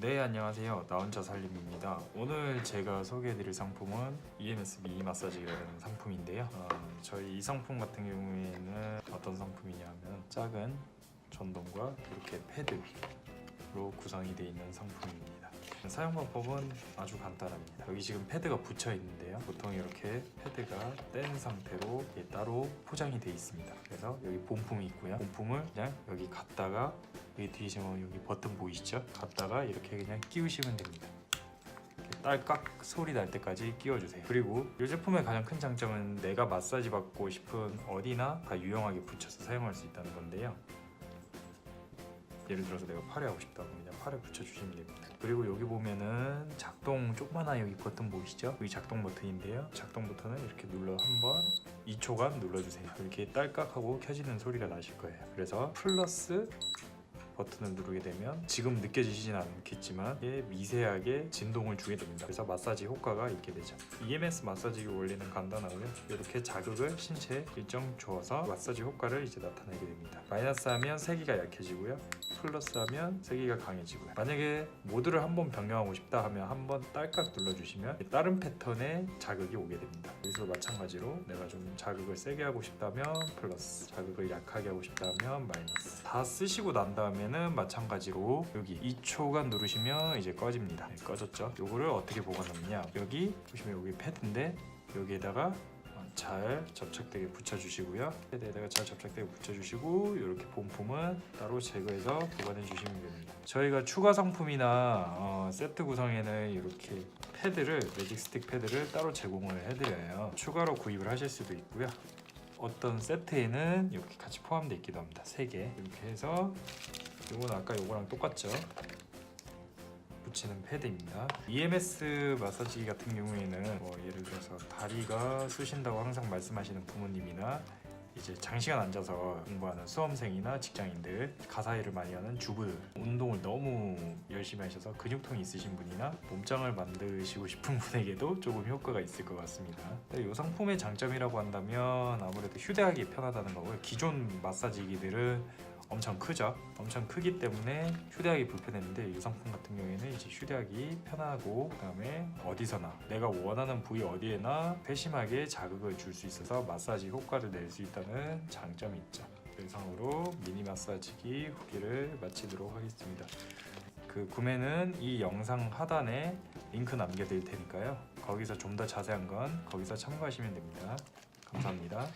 네 안녕하세요. 나 혼자 살림입니다. 오늘 제가 소개해드릴 상품은 EMS 미니 마사지라는 상품인데요. 어, 저희 이 상품 같은 경우에는 어떤 상품이냐면 작은 전동과 이렇게 패드로 구성이 되어 있는 상품입니다. 사용 방법은 아주 간단합니다. 여기 지금 패드가 붙여 있는데요. 보통 이렇게 패드가 뗀 상태로 따로 포장이 되어 있습니다. 그래서 여기 본품이 있고요. 본품을 그냥 여기 갖다가 여기 뒤에 지금 여기 버튼 보이시죠? 갖다가 이렇게 그냥 끼우시면 됩니다. 딸깍 소리 날 때까지 끼워주세요. 그리고 이 제품의 가장 큰 장점은 내가 마사지 받고 싶은 어디나 다 유용하게 붙여서 사용할 수 있다는 건데요. 예를 들어서 내가 팔에 하고 싶다고 그냥 팔에 붙여주시면 됩니다. 그리고 여기 보면은 작동 조그마한 여기 버튼 보이시죠? 여기 작동 버튼인데요. 작동 버튼을 이렇게 눌러 한번 2초간 눌러주세요. 이렇게 딸깍하고 켜지는 소리가 나실 거예요. 그래서 플러스 버튼을 누르게 되면 지금 느껴지시진 않겠지만 이게 미세하게 진동을 주게 됩니다. 그래서 마사지 효과가 있게 되죠. EMS 마사지 원리는 간단하고요. 이렇게 자극을 신체에 일정 줘서 마사지 효과를 이제 나타내게 됩니다. 마이너스 하면 세기가 약해지고요. 플러스하면 세기가 강해지고요. 만약에 모드를 한 번 변경하고 싶다 하면 한 번 딸깍 눌러주시면 다른 패턴의 자극이 오게 됩니다. 여기서 마찬가지로 내가 좀 자극을 세게 하고 싶다면 플러스, 자극을 약하게 하고 싶다면 마이너스. 다 쓰시고 난 다음에는 마찬가지로 여기 2초간 누르시면 이제 꺼집니다. 네, 꺼졌죠? 요거를 어떻게 보관하느냐? 여기 보시면 여기 패드인데 여기에다가 잘 접착되게 붙여주시고요. 패드에다가 잘 접착되게 붙여주시고 이렇게 본품은 따로 제거해서 보관해 주시면 됩니다. 저희가 추가 상품이나 어, 세트 구성에는 이렇게 패드를 매직 스틱 패드를 따로 제공을 해드려요. 추가로 구입을 하실 수도 있고요. 어떤 세트에는 이렇게 같이 포함되어 있기도 합니다. 3개 이렇게 해서 이건 아까 요거랑 똑같죠? 붙이는 패드입니다. EMS 마사지 같은 경우에는 뭐 예를 다리가 쑤신다고 항상 말씀하시는 부모님이나 이제 장시간 앉아서 공부하는 수험생이나 직장인들 가사 일을 많이 하는 주부들 운동을 너무 열심히 하셔서 근육통이 있으신 분이나 몸짱을 만드시고 싶은 분에게도 조금 효과가 있을 것 같습니다. 이 상품의 장점이라고 한다면 아무래도 휴대하기 편하다는 거고요. 기존 마사지기들은 엄청 크죠. 엄청 크기 때문에 휴대하기 불편했는데 이 상품 같은 경우에는 이제 휴대하기 편하고 그다음에 어디서나 내가 원하는 부위 어디에나 세심하게 자극을 줄 수 있어서 마사지 효과를 낼 수 있다는 장점이 있죠. 이상으로 미니 마사지기 후기를 마치도록 하겠습니다. 그 구매는 이 영상 하단에 링크 남겨드릴 테니까요. 거기서 좀 더 자세한 건 거기서 참고하시면 됩니다. 감사합니다